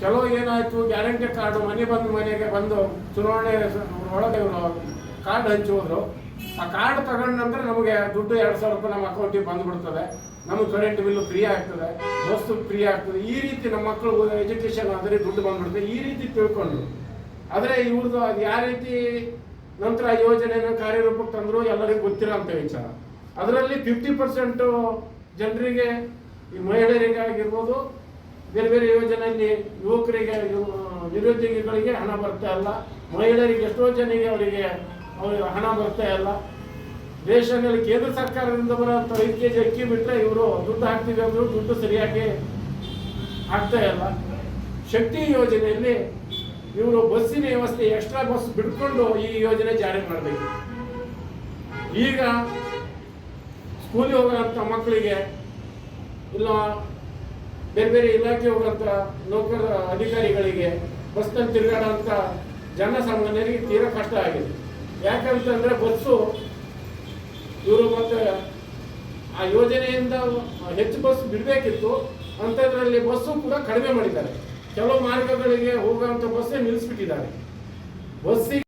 ಕೆಲವು ಏನಾಯ್ತು? Guarantee card ಮನೆ ಬಂದು ಮನೆಗೆ ಬಂದು ಚುನಾವಣೆ ಒಳಗೆ ಇವ್ರು ಕಾರ್ಡ್ ಹಂಚಿ ಹೋದ್ರು. ಆ ಕಾರ್ಡ್ ತಗೊಂಡ ನಂತರ ನಮಗೆ ದುಡ್ಡು ಎರಡು ಸಾವಿರ ರೂಪಾಯಿ ನಮ್ಮ ಅಕೌಂಟಿಗೆ ಬಂದ್ಬಿಡ್ತದೆ. ನಮಗೆ ಕರೆಂಟ್ ಬಿಲ್ಲು ಫ್ರೀ ಆಗ್ತದೆ ವಸ್ತು ಫ್ರೀ ಆಗ್ತದೆ. ಈ ರೀತಿ ನಮ್ಮ ಮಕ್ಕಳು ಎಜುಕೇಶನ್ ಆದರೆ ದುಡ್ಡು ಬಂದ್ಬಿಡ್ತದೆ ಈ ರೀತಿ ತಿಳ್ಕೊಂಡು ಆದರೆ ಇವ್ರದ್ದು ಅದು ಯಾವ ರೀತಿ ನಂತರ ಯೋಜನೆಯನ್ನು ಕಾರ್ಯರೂಪಕ್ಕೆ ತಂದ್ರು ಎಲ್ಲರಿಗೂ ಗೊತ್ತಿರೋಂಥ ವಿಚಾರ. ಅದರಲ್ಲಿ ಫಿಫ್ಟಿ ಪರ್ಸೆಂಟು ಜನರಿಗೆ, ಈ ಮಹಿಳೆಯರಿಗಾಗಿರ್ಬೋದು ಬೇರೆ ಬೇರೆ ಯೋಜನೆಯಲ್ಲಿ ಯುವಕರಿಗೆ ನಿರುದ್ಯೋಗಿಗಳಿಗೆ ಹಣ ಬರ್ತಾ ಇಲ್ಲ. ಮಹಿಳೆಯರಿಗೆ ಎಷ್ಟೋ ಜನಿಗೆ ಅವರಿಗೆ ಅವರಿಗೆ ಹಣ ಬರ್ತಾ ಇಲ್ಲ. ದೇಶದಲ್ಲಿ ಕೇಂದ್ರ ಸರ್ಕಾರದಿಂದ ಬರುವಂಥ ಐದು ಕೆ ಅಕ್ಕಿ ಬಿಟ್ಟರೆ ಇವರು ದುಡ್ಡು ಹಾಕ್ತೀವಿ ಅಂದ್ರು ದುಡ್ಡು ಸರಿಯಾಗಿ ಆಗ್ತಾ ಇಲ್ಲ. ಶಕ್ತಿ ಯೋಜನೆಯಲ್ಲಿ ಇವರು ಬಸ್ಸಿನ ವ್ಯವಸ್ಥೆ ಎಕ್ಸ್ಟ್ರಾ ಬಸ್ ಬಿಟ್ಕೊಂಡು ಈ ಯೋಜನೆ ಜಾರಿ ಮಾಡಬೇಕು. ಈಗ ಸ್ಕೂಲಿಗೆ ಹೋಗೋಂಥ ಮಕ್ಕಳಿಗೆ ಇಲ್ಲ ಬೇರೆ ಬೇರೆ ಇಲಾಖೆ ಹೋಗಂತ ನೌಕರ ಅಧಿಕಾರಿಗಳಿಗೆ ಬಸ್ನಲ್ಲಿ ತಿರುಗಾಡೋಂಥ ಜನಸಾಮಾನ್ಯರಿಗೆ ತೀರಾ ಕಷ್ಟ ಆಗಿದೆ. ಯಾಕಂತಂದ್ರೆ ಬಸ್ಸು ಇವರು ಮತ್ತೆ ಆ ಯೋಜನೆಯಿಂದ ಹೆಚ್ಚು ಬಸ್ ಬಿಡಬೇಕಿತ್ತು. ಅಂಥದ್ರಲ್ಲಿ ಬಸ್ಸು ಕೂಡ ಕಡಿಮೆ ಮಾಡಿದ್ದಾರೆ. ಕೆಲವು ಮಾರ್ಗಗಳಿಗೆ ಹೋಗುವಂತ ಬಸ್ಸೇ ನಿಲ್ಲಿಸ್ಬಿಟ್ಟಿದ್ದಾರೆ ಬಸ್ಸಿಗೆ